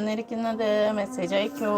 വന്നിരിക്കുന്നത് മെസ്സേജ് അയക്കോ.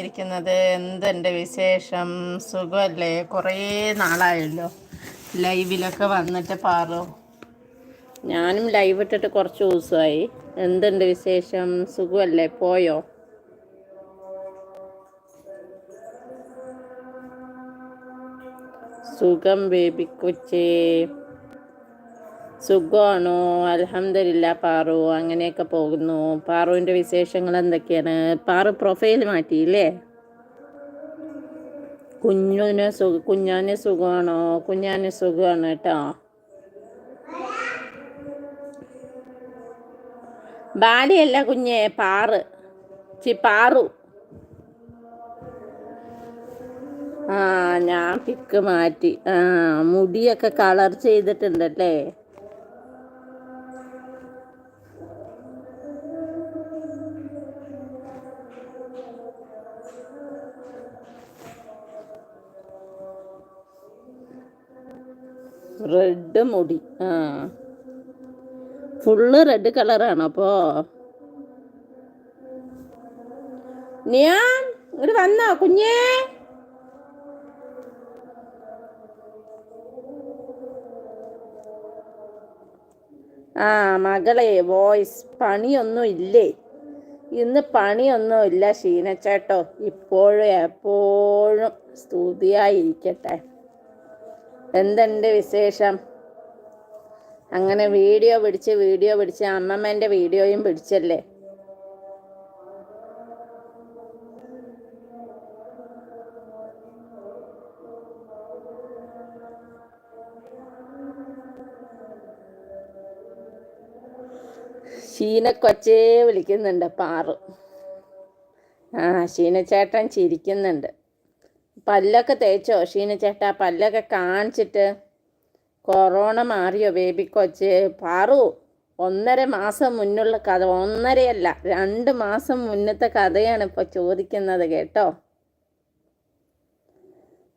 വന്നിരിക്കുന്നത്? എന്തുണ്ട് വിശേഷം? സുഖമല്ലേ? കുറേ നാളായല്ലോ. ലൈവിലൊക്കെ വന്നിട്ട് പാറു. ഞാനും ലൈവ് ഇട്ടിട്ട് കുറച്ച് ദിവസമായി. എന്തുണ്ട് വിശേഷം? സുഖമല്ലേ? പോയോ? സുഖം ബേബി കൊച്ചേ. സുഖമാണോ? അലഹമില്ല പാറു. അങ്ങനെയൊക്കെ പോകുന്നു. പാറുവിന്റെ വിശേഷങ്ങൾ എന്തൊക്കെയാണ്? പാറു പ്രൊഫൈൽ മാറ്റിയില്ലേ? കുഞ്ഞിന് സുഖ കുഞ്ഞാന് സുഖമാണോ? കുഞ്ഞാന് സുഖമാണ് കേട്ടോ. ബാലിയല്ല കുഞ്ഞെ പാറ്. ചി പാറു. ആ ഞാൻ പിക്ക് മാറ്റി. ആ മുടിയൊക്കെ കളർ ചെയ്തിട്ടുണ്ടല്ലേ റെഡ് മുടി. ആ. ഫുള്ള് റെഡ് കളറാണ് അപ്പോ? ഞാൻ ഇവിടെ വന്നോ കുഞ്ഞേ. ആ മകളെ വോയിസ് പണിയൊന്നും ഇല്ലേ? ഇന്ന് പണിയൊന്നും ഇല്ല ഷീനച്ചേട്ടോ. ഇപ്പോഴും എപ്പോഴും സ്തുതിയായിരിക്കട്ടെ. എന്തുണ്ട് വിശേഷം? അങ്ങനെ വീഡിയോ പിടിച്ച് വീഡിയോ പിടിച്ച് അമ്മമ്മേന്റെ വീഡിയോയും പിടിച്ചല്ലേ? ഷീനക്കൊച്ചേ വിളിക്കുന്നുണ്ട് പാറു. ആ ഷീനച്ചേട്ടൻ ചിരിക്കുന്നുണ്ട്. പല്ലൊക്കെ തേച്ചോ? ഷീന ചേട്ടാ പല്ലൊക്കെ കാണിച്ചിട്ട് കൊറോണ മാറിയോ ബേബി കൊച്ച്? പാറു ഒന്നര മാസം മുന്നുള്ള കഥ ഒന്നരയല്ല രണ്ട് മാസം മുന്നത്തെ കഥയാണ് ഇപ്പോൾ ചോദിക്കുന്നത് കേട്ടോ.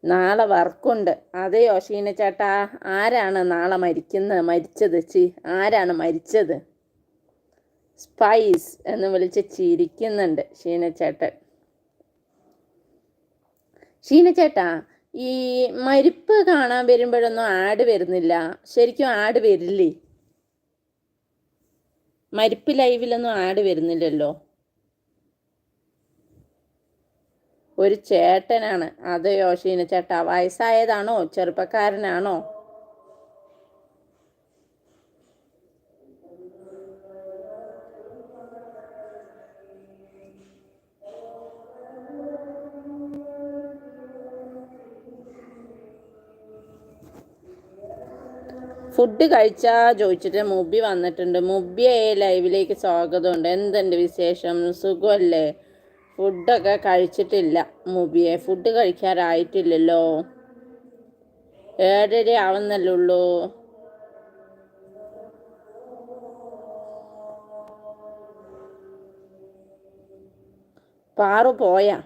നാളെ വർക്കുണ്ട്. അതെയോ ഷീന ചേട്ടാ? ആരാണ് നാളെ മരിക്കുന്നത് മരിച്ചത്? ചി ആരാണ് മരിച്ചത്? സ്പൈസ് എന്ന് വിളിച്ച് ചിരിക്കുന്നുണ്ട് ഷീനച്ചേട്ടൻ ചേട്ടാ ഈ മരിപ്പ് കാണാൻ വരുമ്പോഴൊന്നും ആഡ് വരുന്നില്ല. ശരിക്കും ആഡ് വരില്ലേ? മരിപ്പ് ലൈവിലൊന്നും ആഡ് വരുന്നില്ലല്ലോ. ഒരു ചേട്ടനാണ്. അതെയോ ഷീനച്ചേട്ടാ വയസ്സായതാണോ? ചെറുപ്പക്കാരനാണോ? ഫുഡ് കഴിച്ചാ ചോദിച്ചിട്ട് മുബി വന്നിട്ടുണ്ട്. മുബിയെ ലൈവിലേക്ക് സ്വാഗതമുണ്ട്. എന്തുണ്ട് വിശേഷം? സുഖമല്ലേ? ഫുഡൊക്കെ കഴിച്ചിട്ടില്ല മുബിയെ. ഫുഡ് കഴിക്കാറായിട്ടില്ലല്ലോ. ഏഴര ആവുന്നല്ലേ ഉള്ളൂ. പാറു പോയാ?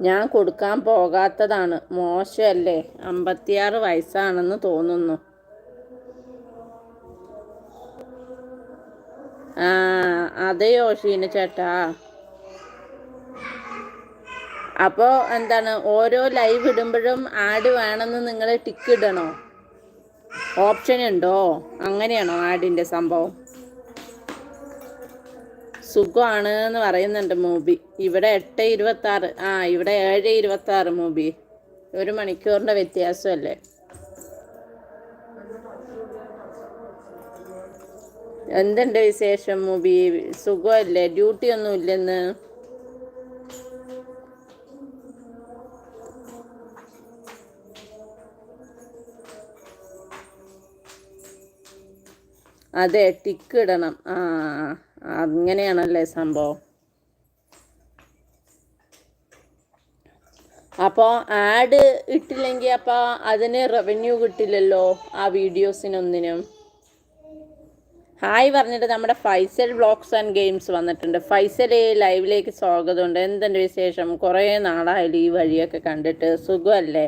ഞാൻ കൊടുക്കാൻ പോകാത്തതാണ്. മോശമല്ലേ? അമ്പത്തിയാറ് വയസ്സാണെന്ന് തോന്നുന്നു. ആ അതെയോ ഷീന ചേട്ടാ. അപ്പോൾ എന്താണ്? ഓരോ ലൈവ് ഇടുമ്പോഴും ആഡ് വേണമെന്ന് നിങ്ങൾ ടിക്ക് ഇടണോ? ഓപ്ഷൻ ഉണ്ടോ അങ്ങനെയാണോ ആഡിന്റെ സംഭവം? സുഖമാണ് എന്ന് പറയുന്നുണ്ട് മൂബി. ഇവിടെ എട്ട് ഇരുപത്തി ആറ് ആ ഇവിടെ ഏഴ് ഇരുപത്തി ആറ് മൂബി. ഒരു മണിക്കൂറിന്റെ വ്യത്യാസമല്ലേ? എന്തുണ്ട് വിശേഷം മൂബി? സുഖമല്ലേ? ഡ്യൂട്ടി ഒന്നും ഇല്ലെന്ന്? അതെ ടിക്ക് ഇടണം. ആ. അങ്ങനെയാണല്ലേ സംഭവം? അപ്പോൾ ആഡ് ഇട്ടില്ലെങ്കിൽ അപ്പോൾ അതിന് റവന്യൂ കിട്ടില്ലല്ലോ ആ വീഡിയോസിനൊന്നിനും ഹായ് പറഞ്ഞിട്ട് നമ്മുടെ ഫൈസൽ ബ്ലോഗ്സ് ആൻഡ് ഗെയിംസ് വന്നിട്ടുണ്ട്. ഫൈസൽ ലൈവിലേക്ക് സ്വാഗതമുണ്ട്. എന്തുണ്ട് വിശേഷം? കുറേ നാളായാലും ഈ വഴിയൊക്കെ കണ്ടിട്ട്. സുഖമല്ലേ?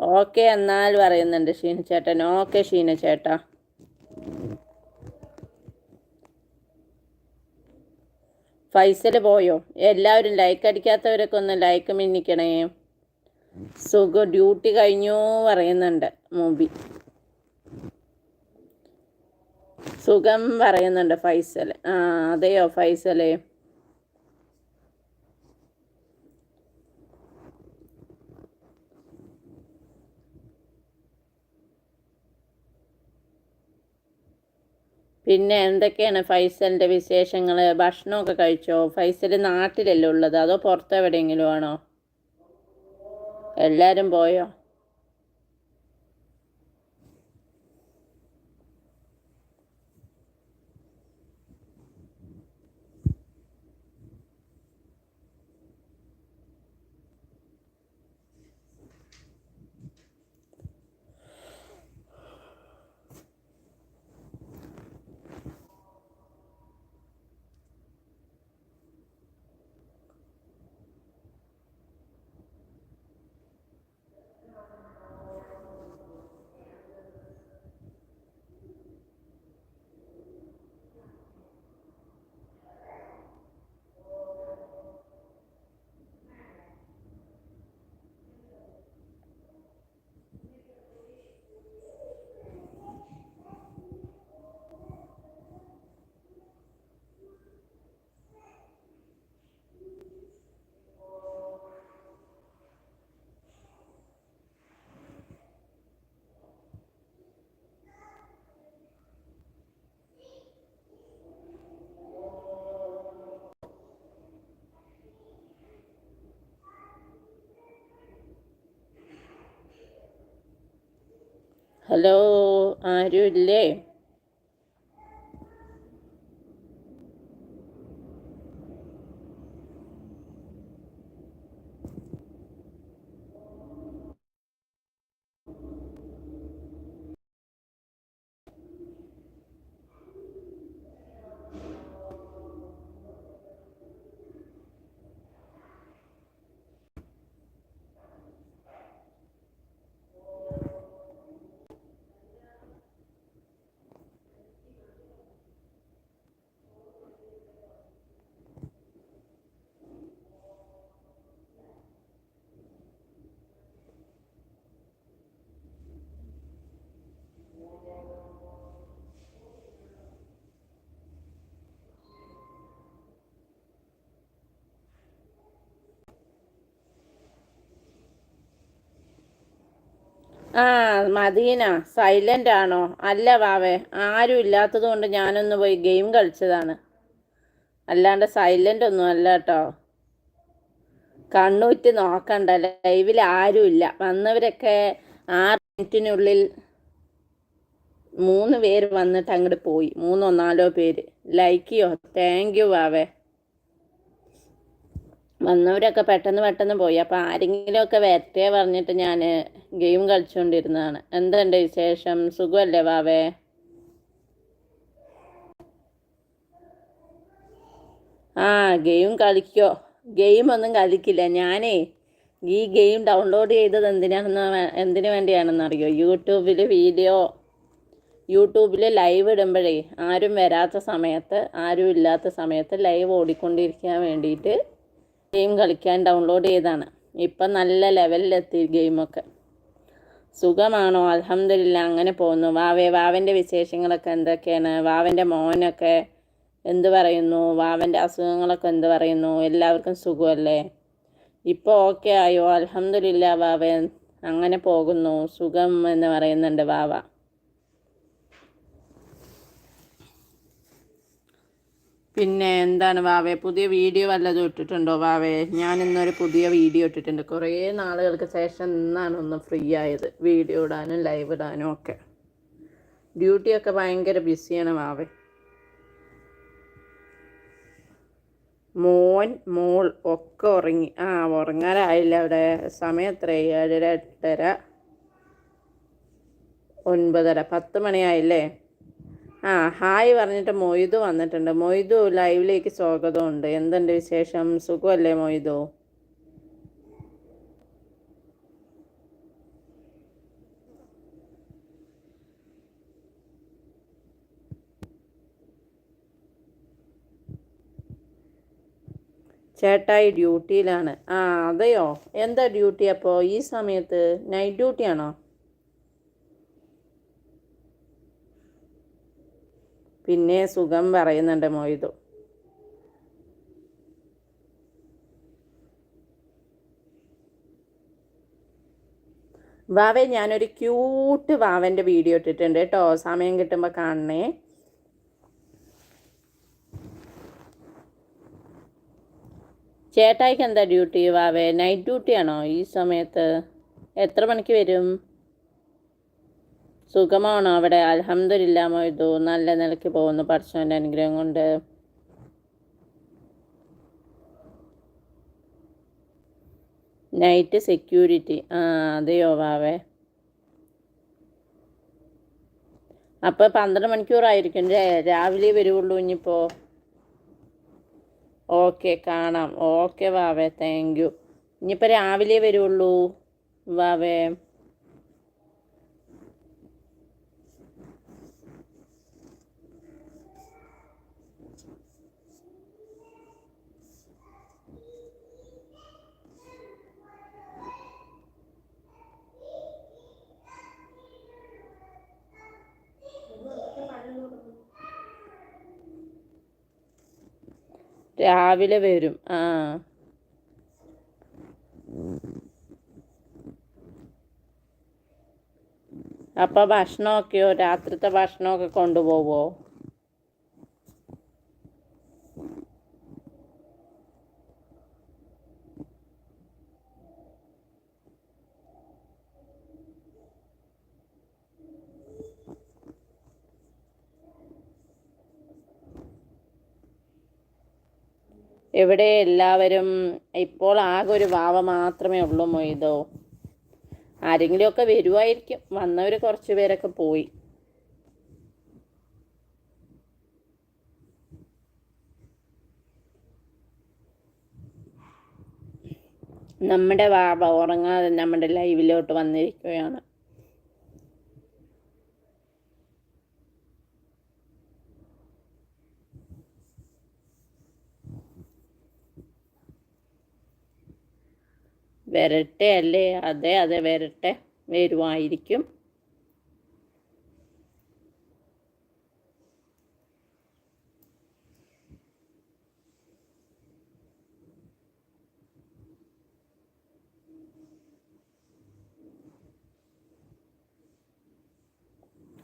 ഓക്കെ എന്നാൽ പറയുന്നുണ്ട് ഷീന ചേട്ടൻ. ഓക്കെ ഷീന ചേട്ടാ. ഫൈസൽ പോയോ? എല്ലാവരും ലൈക്ക് അടിക്കാത്തവരൊക്കെ ഒന്ന് ലൈക്ക് മിന്നിക്കണേ. സുഖം ഡ്യൂട്ടി കഴിഞ്ഞു പറയുന്നുണ്ട് മൂബി. സുഖം പറയുന്നുണ്ട് ഫൈസൽ ആ അതെയോ ഫൈസലേ? പിന്നെ എന്തൊക്കെയാണ് ഫൈസലിന്റെ വിശേഷങ്ങൾ? ഭക്ഷണമൊക്കെ കഴിച്ചോ? ഫൈസൽ നാട്ടിലല്ലേ ഉള്ളത്? അതോ പുറത്തെവിടെയെങ്കിലും ആണോ? എല്ലാവരും പോയോ? ഹലോ ആരും ആ മദീന സൈലന്റ് ആണോ? അല്ല വാവേ ആരും ഇല്ലാത്തത് കൊണ്ട് ഞാനൊന്ന് പോയി ഗെയിം കളിച്ചതാണ്. അല്ലാണ്ട് സൈലന്റ് ഒന്നും അല്ല കേട്ടോ കണ്ണൂറ്റ് നോക്കണ്ട ലൈവിൽ ആരും ഇല്ല. വന്നവരൊക്കെ ആറ് മിനിറ്റിനുള്ളിൽ മൂന്ന് പേര് വന്നിട്ട് അങ്ങോട്ട് പോയി. മൂന്നോ നാലോ പേര്. ലൈക്ക് ചെയ്യോ താങ്ക് യു വാവേ വന്നവരൊക്കെ പെട്ടെന്ന് പെട്ടെന്ന് പോയി. അപ്പോൾ ആരെങ്കിലുമൊക്കെ വരട്ടെ പറഞ്ഞിട്ട് ഞാൻ ഗെയിം കളിച്ചുകൊണ്ടിരുന്നതാണ് എന്തുണ്ട് വിശേഷം? സുഖമല്ലേ വാവേ? ആ ഗെയിം കളിക്കോ? ഗെയിം ഒന്നും കളിക്കില്ല. ഞാനേ ഈ ഗെയിം ഡൗൺലോഡ് ചെയ്തത് എന്തിനാണെന്ന് എന്തിനു വേണ്ടിയാണെന്ന് അറിയോ? യൂട്യൂബിൽ വീഡിയോ യൂട്യൂബിൽ ലൈവ് ഇടുമ്പോഴേ ആരും വരാത്ത സമയത്ത് ആരും ഇല്ലാത്ത സമയത്ത് ലൈവ് ഓടിക്കൊണ്ടിരിക്കാൻ വേണ്ടിയിട്ട് ഗെയിം കളിക്കാൻ ഡൗൺലോഡ് ചെയ്താണ് ഇപ്പം നല്ല ലെവലിലെത്തി ഗെയിമൊക്കെ സുഖമാണോ? അലഹമില്ല അങ്ങനെ പോകുന്നു. വാവേ വാവന്റെ വിശേഷങ്ങളൊക്കെ എന്തൊക്കെയാണ്? വാവന്റെ മോനൊക്കെ എന്ത് പറയുന്നു? വാവന്റെ അസുഖങ്ങളൊക്കെ എന്ത് പറയുന്നു? എല്ലാവർക്കും സുഖമല്ലേ? ഇപ്പോൾ ഓക്കെ ആയോ? അലഹമില്ല വാവേ. അങ്ങനെ പോകുന്നു. സുഖം എന്ന് പറയുന്നുണ്ട് വാവ. പിന്നെ എന്താണ് വാവേ പുതിയ വീഡിയോ വല്ലതും ഇട്ടിട്ടുണ്ടോ വാവേ? ഞാൻ ഇന്നൊരു പുതിയ വീഡിയോ ഇട്ടിട്ടുണ്ട്. കുറേ നാളുകൾക്ക് ശേഷം ഇന്നാണ് ഒന്ന് ഫ്രീ ആയത്. വീഡിയോ ഇടാനും ലൈവ് ഇടാനും ഒക്കെ. ഡ്യൂട്ടിയൊക്കെ ഭയങ്കര ബിസിയാണ് വാവേ. മോൻ മോൾ ഒക്കെ ഉറങ്ങി. ആ ഉറങ്ങാനായില്ല അവിടെ സമയം എത്ര ഏഴര എട്ടര ഒൻപതര പത്ത് മണിയായില്ലേ? ആ ഹായ് പറഞ്ഞിട്ട് മൊയ്തു വന്നിട്ടുണ്ട്. മൊയ്തു ലൈവിലേക്ക് സ്വാഗതമുണ്ട്. എന്തുണ്ട് വിശേഷം? സുഖമല്ലേ മൊയ്തു? ചേട്ടായി ഡ്യൂട്ടിയിലാണ്. ആ അതെയോ? എന്താ ഡ്യൂട്ടി അപ്പോൾ ഈ സമയത്ത്? നൈറ്റ് ഡ്യൂട്ടിയാണോ? പിന്നെ സുഖം പറയുന്നുണ്ട് മൊയ്തു. വാവേ ഞാനൊരു ക്യൂട്ട് വാവന്റെ വീഡിയോ ഇട്ടിട്ടുണ്ട് കേട്ടോ. സമയം കിട്ടുമ്പോൾ കാണണേ. ചേട്ടായിക്ക് എന്താ ഡ്യൂട്ടി വാവേ? നൈറ്റ് ഡ്യൂട്ടിയാണോ ഈ സമയത്ത്? എത്ര മണിക്ക് വരും? സുഖമാണോ. അവിടെ അലഹമില്ല മൊയ്തു നല്ല നിലയ്ക്ക് പോകുന്നു പഠിച്ചവന്റെ അനുഗ്രഹം കൊണ്ട്. Night security. ആ അതെയോ വാവേ അപ്പോൾ പന്ത്രണ്ട് മണിക്കൂറായിരിക്കും രാവിലെ വരുവുള്ളൂ ഇനിയിപ്പോൾ ഓക്കെ കാണാം. ഓക്കെ വാവേ. Thank you. ഇനിയിപ്പോൾ രാവിലെ വരുള്ളൂ വാവേ. രാവിലെ വരും. ആ. അപ്പോൾ ഭക്ഷണമൊക്കെയോ? രാത്രിത്തെ ഭക്ഷണമൊക്കെ കൊണ്ടുപോവോ? ഇവിടെ എല്ലാവരും ഇപ്പോൾ ആകെ ഒരു വാവ മാത്രമേ ഉള്ളൂ മൊയ്തോ ആരെങ്കിലുമൊക്കെ വരുമായിരിക്കും വന്നവർ കുറച്ച് പേരൊക്കെ പോയി. നമ്മുടെ വാവ ഉറങ്ങാതെ നമ്മുടെ ലൈവിലോട്ട് വന്നിരിക്കുകയാണ്. വരട്ടെ അല്ലേ? അതെ അതെ വരട്ടെ. വരുമായിരിക്കും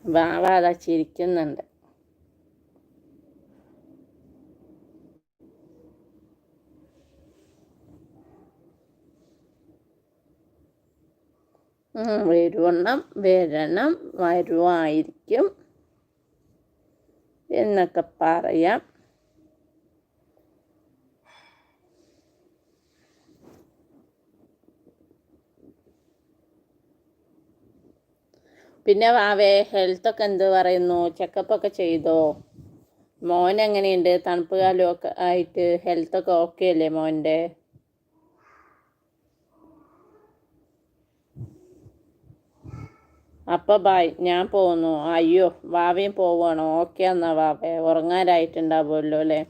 വാവാതച്ചിരിക്കുന്നുണ്ട് വരുവണ്ണം വരണം വരുമായിരിക്കും എന്നൊക്കെ പറയാം. പിന്നെ വാവേ ഹെൽത്തൊക്കെ എന്ത് പറയുന്നു? ചെക്കപ്പൊക്കെ ചെയ്തോ? മോൻ എങ്ങനെയുണ്ട്? തണുപ്പ് കാലമൊക്കെ ആയിട്ട് ഹെൽത്തൊക്കെ ഓക്കെ അല്ലേ മോന്റെ? അപ്പോൾ ബായ് ഞാൻ പോകുന്നു അയ്യോ വാവയും പോവുകയാണോ ഓക്കെ എന്നാ വാവേ. ഉറങ്ങാനായിട്ടുണ്ടാവുമല്ലോ അല്ലേ?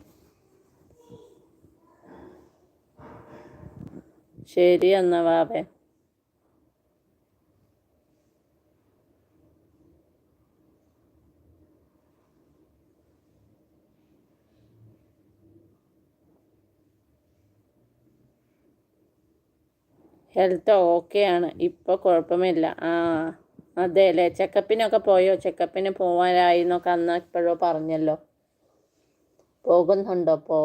ശരി എന്നാ വാവേ. ഹെൽത്ത് ഓക്കെയാണ്. ഇപ്പോൾ കുഴപ്പമില്ല. ആ. അതെ അല്ലേ ചെക്കപ്പിനൊക്കെ പോയോ? ചെക്കപ്പിന് പോകാനായി എന്നൊക്കെ അന്ന് ഇപ്പോഴോ പറഞ്ഞല്ലോ. പോകുന്നുണ്ടോ അപ്പോൾ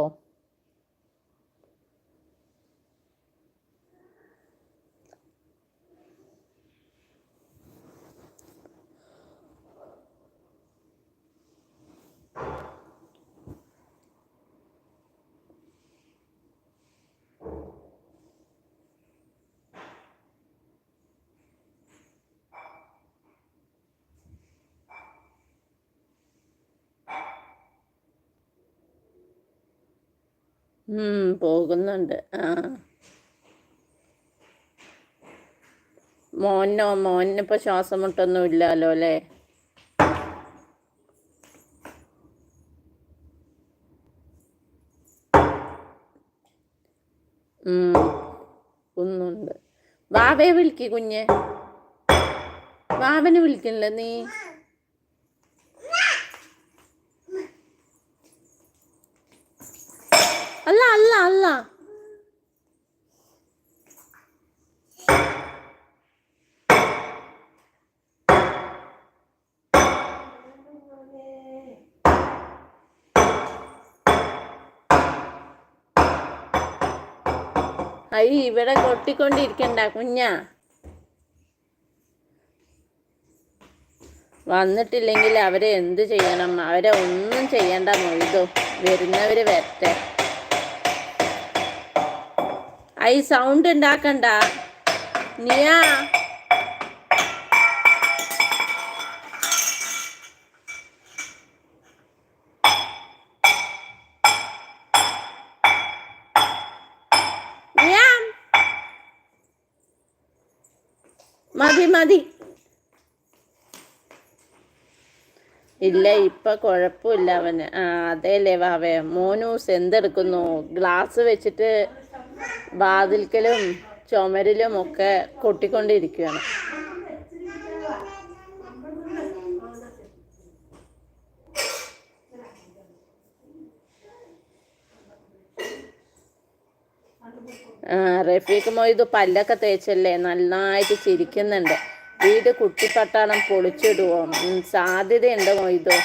പോകുന്നുണ്ട്. ആ. മോനോ മോനിപ്പോ ശ്വാസം മുട്ടൊന്നും ഇല്ലല്ലോ അല്ലേ കുന്നുണ്ട്. വാവേ വിളിക്ക് കുഞ്ഞ്. വാവനെ വിളിക്കണില്ല നീ? അല്ല അല്ല അല്ല. ഐ ഇവിടെ കൊട്ടിക്കൊണ്ടിരിക്കണ്ട കുഞ്ഞ. വന്നിട്ടില്ലെങ്കിൽ അവരെ എന്ത് ചെയ്യണം? അവരെ ഒന്നും ചെയ്യണ്ട മൊയ്തോ വരുന്നവര് വരട്ടെ. ഐ സൗണ്ട് ഉണ്ടാക്കണ്ട നിയാ. മതി മതി. ഇല്ല ഇപ്പൊ കുഴപ്പമില്ല അവന്. ആ അതെല്ലേ വാവേ. മോനൂസ് എന്തെടുക്കുന്നു ഗ്ലാസ് വെച്ചിട്ട് വാതിൽക്കലും ചുമരിലും ഒക്കെ കൊട്ടിക്കൊണ്ടിരിക്കുകയാണ്. റഫീഖ് മൊയ്ത് പല്ലൊക്കെ തേച്ചല്ലേ? നന്നായിട്ട് ചിരിക്കുന്നുണ്ട്. വീട് കുട്ടിപ്പട്ടാളം പൊളിച്ചിടുവോ? സാധ്യതയുണ്ട് മൊയ്തു?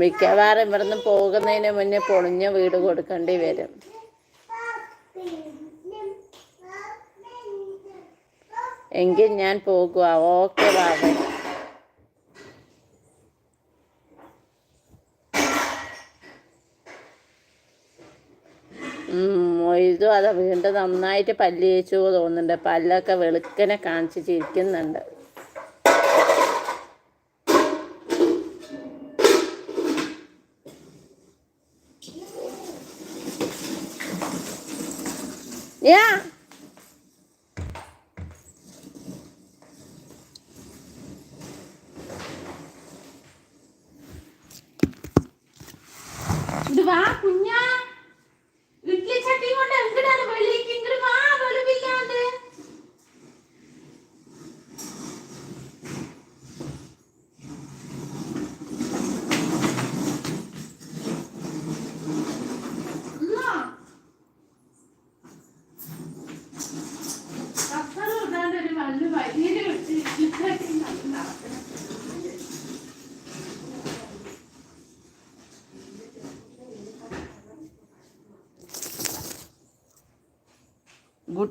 മിക്കവാറും ഇവിടുന്ന് പോകുന്നതിന് മുന്നേ പൊളിഞ്ഞ വീട് കൊടുക്കേണ്ടി വരും. എങ്കിൽ ഞാൻ പോകുക ഓക്കെ ബാബ മൊയ്തു അത് വീണ്ടും നന്നായിട്ട് പല്ല് തേച്ചു തോന്നുന്നുണ്ട്. പല്ലൊക്കെ വെളുക്കനെ കാണിച്ച് ചിരിക്കുന്നുണ്ട്. യാ ഇത്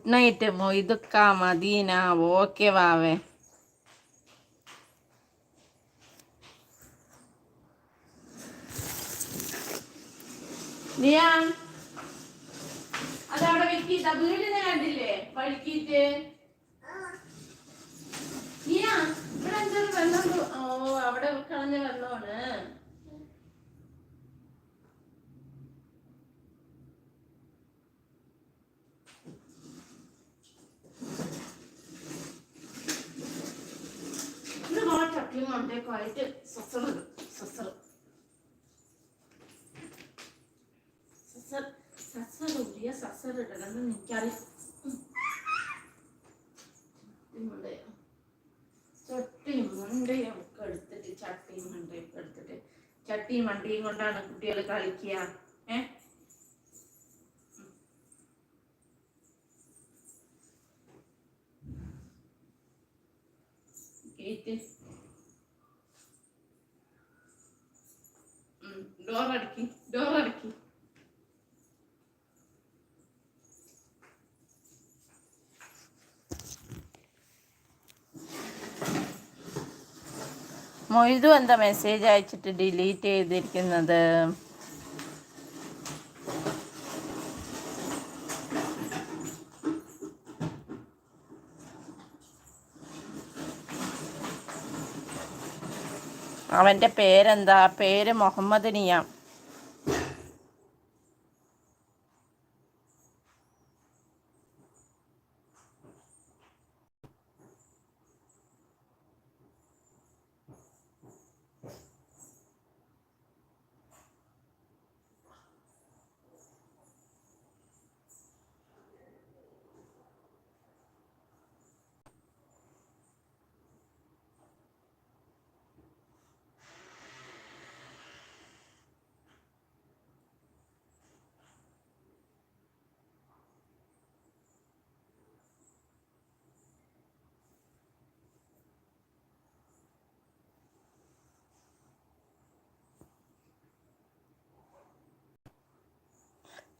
ഗുഡ് നൈറ്റ് മൊയ്തുക്ക മദീന ഓക്കെ വാവേ നിയാ അതവിടെ വെക്കിട്ട വീടിനെ കണ്ടില്ലേ? പഴുക്കിട്ട് നിയാ ഇവിടെ എന്തൊരു ഓ അവിടെ കളഞ്ഞ വെള്ളമാണ് ഇവിടെ കുറെ ചട്ടിയും മണ്ടയൊക്കെ ആയിട്ട് സസറ് സസറ് സസർ സസർ ഉള്ളിയ സസർ ഇടണമെന്ന് എനിക്കറിയാം. മണ്ടയോ. ചട്ടിയും മണ്ടയും ഒക്കെ എടുത്തിട്ട് ചട്ടിയും മണ്ടയും ഒക്കെ എടുത്തിട്ട്. ചട്ടിയും മണ്ടിയും കൊണ്ടാണ് കുട്ടികൾ കളിക്കുക. ഏ? ഗേറ്റ്. ഡോർ അടക്കി ഡോർ അടക്കി. മൊയ്തു എന്താ മെസ്സേജ് അയച്ചിട്ട് ഡിലീറ്റ് ചെയ്തിരിക്കുന്നത്? അവന്റെ പേരെന്താ? പേര് മുഹമ്മദ് നിയാം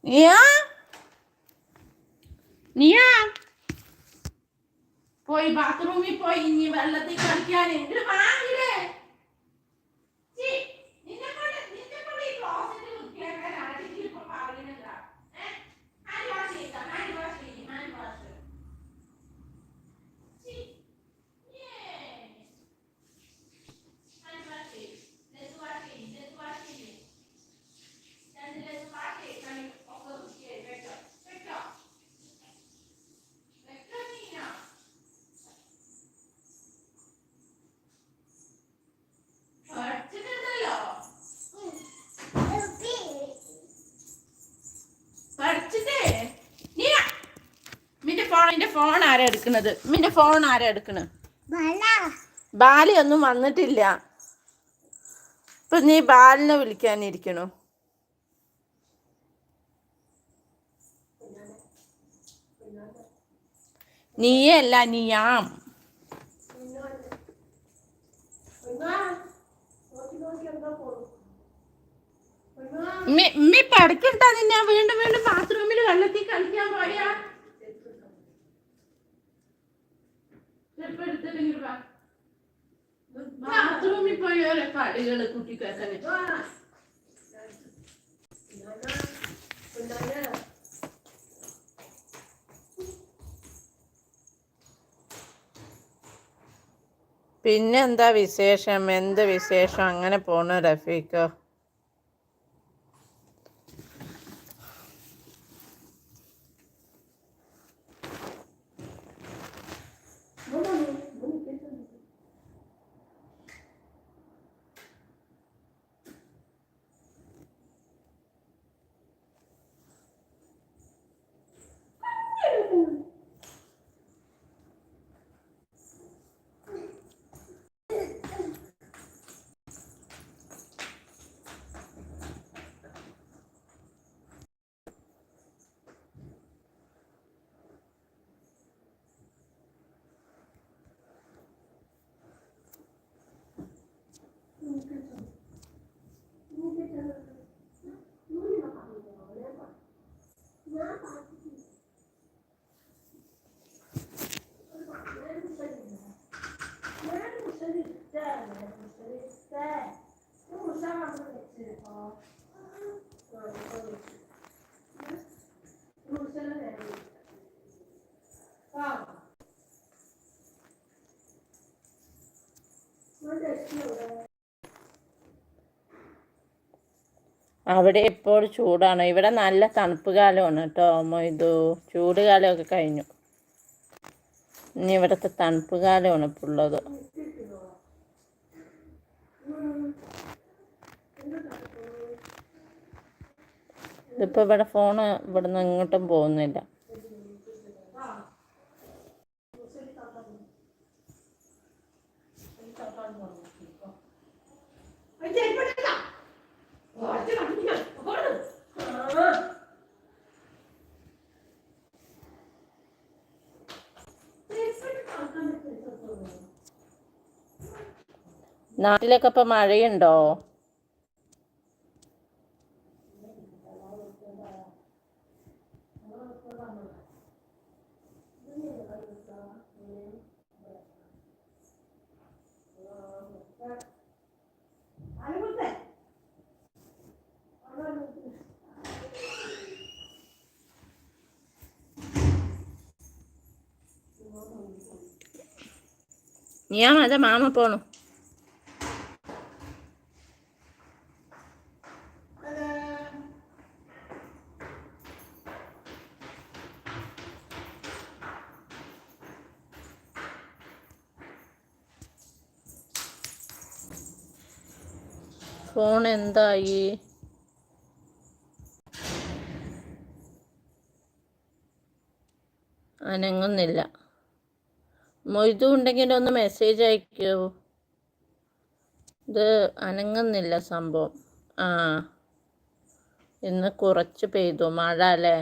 നിയാ നിയാ പോയി ബാത്റൂമിൽ പോയി ഇനി വെള്ളത്തിൽ കളിക്കാൻ. എന്തിനു വാങ്ങില്ലേ ചീ, നിന്നെ കൊണ്ട് നിന്നെ കൊണ്ട് ഈ ക്ലോസറ്റ് വൃത്തിയാക്കാൻ ആരെങ്കിലും ഇപ്പൊ പറയുന്നില്ല. ഏ? ഹാൻഡ് വാഷ് ചെയ്തോ? ഹാൻഡ് വാഷ് ചെയ്യ്, ഹാൻഡ് വാഷ്. ചീ, യേ. ഹാൻഡ് വാഷ് ചെയ്യ്, ലെഗ് വാഷ് ചെയ്യ്, ലെഗ് വാഷ് ചെയ്യ്. രണ്ട് ലെഗ് വാഷ് ചെയ്യ്, കൈ ഒക്കെ വൃത്തിയായി വെച്ചോ, വെച്ചോ. വെച്ചോ നീന. പഠിച്ചിട്ടുണ്ടല്ലോ പഠിച്ചിട്ടേ നീന മിന്റെ ഫോൺ നിന്റെ ഫോൺ ആരാ എടുക്കണത് മിന്റെ ഫോൺ ആരാ എടുക്കണ്? ബാലി. ഒന്നും വന്നിട്ടില്ല. ഇപ്പൊ നീ ബാലിനെ വിളിക്കാനിരിക്കണു നീയല്ല നീയാം. ഉമ്മി പഠിക്കണ്ട നിന്നെ. വീണ്ടും വീണ്ടും ബാത്റൂമിൽ വെള്ളത്തിൽ കളിക്കാൻ പോയാ ചെരുപ്പ് എടുത്തില്ലെങ്കിൽ. ബാത്റൂമിൽ പോയി ഓരോ കളികൾ കുട്ടിക്കാക്കന് പിന്നെ എന്താ വിശേഷം? എന്ത് വിശേഷം? അങ്ങനെ പോണു 我在吃我的。അവിടെ ഇപ്പോൾ ചൂടാണ്. ഇവിടെ നല്ല തണുപ്പ് കാലമാണ് കേട്ടോ മൊയ്തു ചൂട് കാലമൊക്കെ കഴിഞ്ഞു. ഇനി ഇവിടുത്തെ തണുപ്പ് കാലമാണ് ഇപ്പോൾ ഉള്ളത്. ഇതിപ്പോൾ ഇവിടെ ഫോണ് ഇവിടുന്ന് ഇങ്ങോട്ടും പോകുന്നില്ല. നാട്ടിലൊക്കെ ഇപ്പം മഴയുണ്ടോ? ഞാൻ അതെ മാമ പോണു ഫോൺ എന്തായി? അനങ്ങുന്നില്ല. മൊയ്തു ഉണ്ടെങ്കിൽ ഒന്ന് മെസ്സേജ് അയക്കൂ. ഇത് അനങ്ങുന്നില്ല സംഭവം. ആ. ഇന്ന് കുറച്ച് പെയ്തു. മഴ അല്ലേ?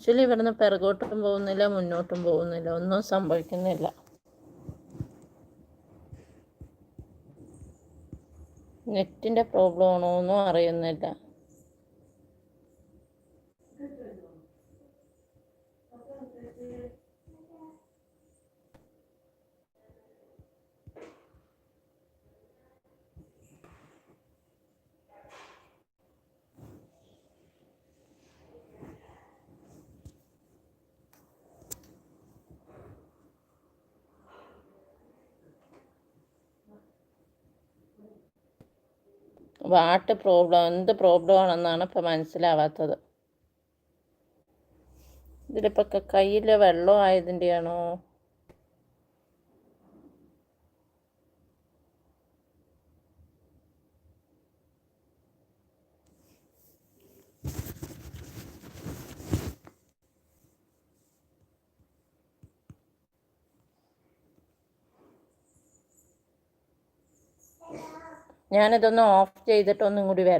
ആക്ച്വലി ഇവിടുന്ന് പിറകോട്ടും പോകുന്നില്ല മുന്നോട്ടും പോകുന്നില്ല. ഒന്നും സംഭവിക്കുന്നില്ല. നെറ്റിന്റെ പ്രോബ്ലം ആണോ ഒന്നും അറിയുന്നില്ല. വാട്ട് പ്രോബ്ലം എന്ത് പ്രോബ്ലം ആണെന്നാണ് ഇപ്പം മനസ്സിലാവാത്തത്. ഇതിലിപ്പോൾ കയ്യിൽ വെള്ളം ആയതിന്റെയാണോ ഞാനിതൊന്ന് ഓഫ് ചെയ്തിട്ടൊന്നും കൂടി വരാം.